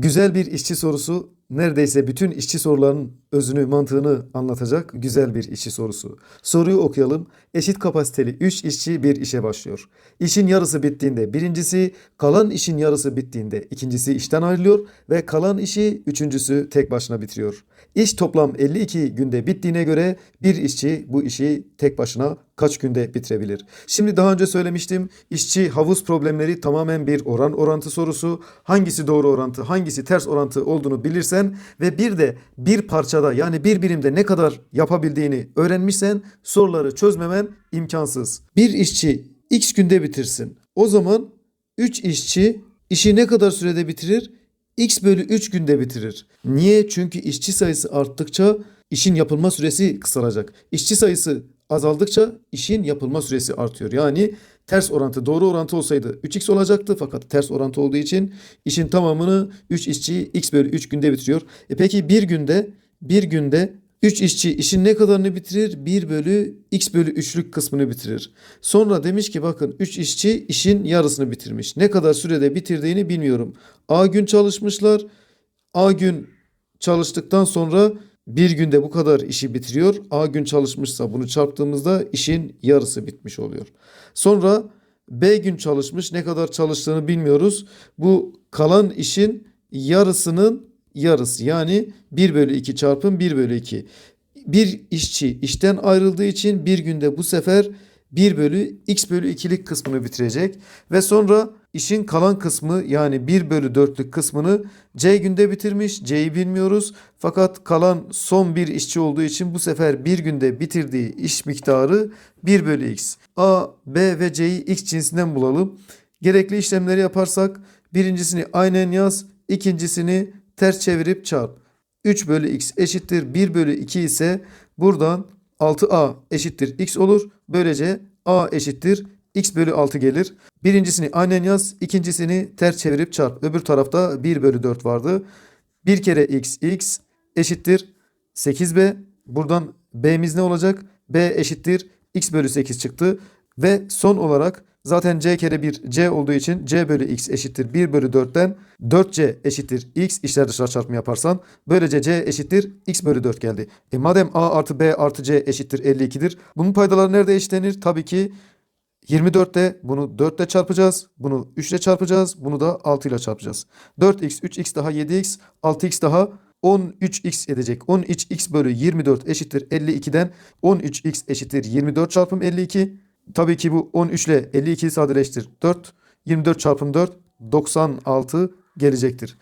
Güzel bir işçi sorusu neredeyse bütün işçi sorularının özünü, mantığını anlatacak güzel bir işçi sorusu. Soruyu okuyalım. Eşit kapasiteli 3 işçi bir işe başlıyor. İşin yarısı bittiğinde birincisi, kalan işin yarısı bittiğinde ikincisi işten ayrılıyor ve kalan işi üçüncüsü tek başına bitiriyor. İş toplam 52 günde bittiğine göre bir işçi bu işi tek başına kaç günde bitirebilir? Şimdi daha önce söylemiştim. İşçi havuz problemleri tamamen bir oran orantı sorusu. Hangisi doğru orantı, hangisi ters orantı olduğunu bilirsen ve bir de bir parçada yani bir birimde ne kadar yapabildiğini öğrenmişsen soruları çözmemen imkansız. Bir işçi x günde bitirsin. O zaman 3 işçi işi ne kadar sürede bitirir? x bölü 3 günde bitirir. Niye? Çünkü işçi sayısı arttıkça işin yapılma süresi kısalacak. İşçi sayısı azaldıkça işin yapılma süresi artıyor. Yani ters orantı doğru orantı olsaydı 3x olacaktı fakat ters orantı olduğu için işin tamamını 3 işçi x bölü 3 günde bitiriyor. E peki bir günde bir günde 3 işçi işin ne kadarını bitirir? 1 bölü x bölü 3'lük kısmını bitirir. Sonra demiş ki bakın 3 işçi işin yarısını bitirmiş. Ne kadar sürede bitirdiğini bilmiyorum. A gün çalışmışlar. A gün çalıştıktan sonra bir günde bu kadar işi bitiriyor. A gün çalışmışsa bunu çarptığımızda işin yarısı bitmiş oluyor. Sonra B gün çalışmış. Ne kadar çalıştığını bilmiyoruz. Bu kalan işin yarısının yarısı. Yani 1 bölü 2 çarpım 1 bölü 2. Bir işçi işten ayrıldığı için bir günde bu sefer 1 bölü x bölü 2'lik kısmını bitirecek. Ve sonra işin kalan kısmı yani 1 bölü 4'lük kısmını C günde bitirmiş. C'yi bilmiyoruz. Fakat kalan son bir işçi olduğu için bu sefer bir günde bitirdiği iş miktarı 1 bölü x. A, B ve C'yi x cinsinden bulalım. Gerekli işlemleri yaparsak birincisini aynen yaz. ikincisini ters çevirip çarp. 3 bölü x eşittir 1 bölü 2 ise buradan 6a eşittir x olur. Böylece a eşittir x bölü 6 gelir. Birincisini aynen yaz. ikincisini ters çevirip çarp. Öbür tarafta 1 bölü 4 vardı. 1 kere x x eşittir 8b. Buradan b'miz ne olacak? b eşittir x bölü 8 çıktı. Ve son olarak zaten c kere 1 c olduğu için c bölü x eşittir 1 bölü 4'ten 4c eşittir x işler dışarı çarpımı yaparsan böylece c eşittir x bölü 4 geldi. E madem a artı b artı c eşittir 52'dir bunun paydaları nerede eşitlenir? Tabii ki 24'te bunu 4 ile çarpacağız. Bunu 3 ile çarpacağız. Bunu da 6 ile çarpacağız. 4x, 3x daha 7x, 6x daha 13x edecek. 13x bölü 24 eşittir 52'den 13x eşittir 24 çarpım 52. Tabii ki bu 13 ile 52'yi sadeleştir. 4. 24 çarpım 4 96 gelecektir.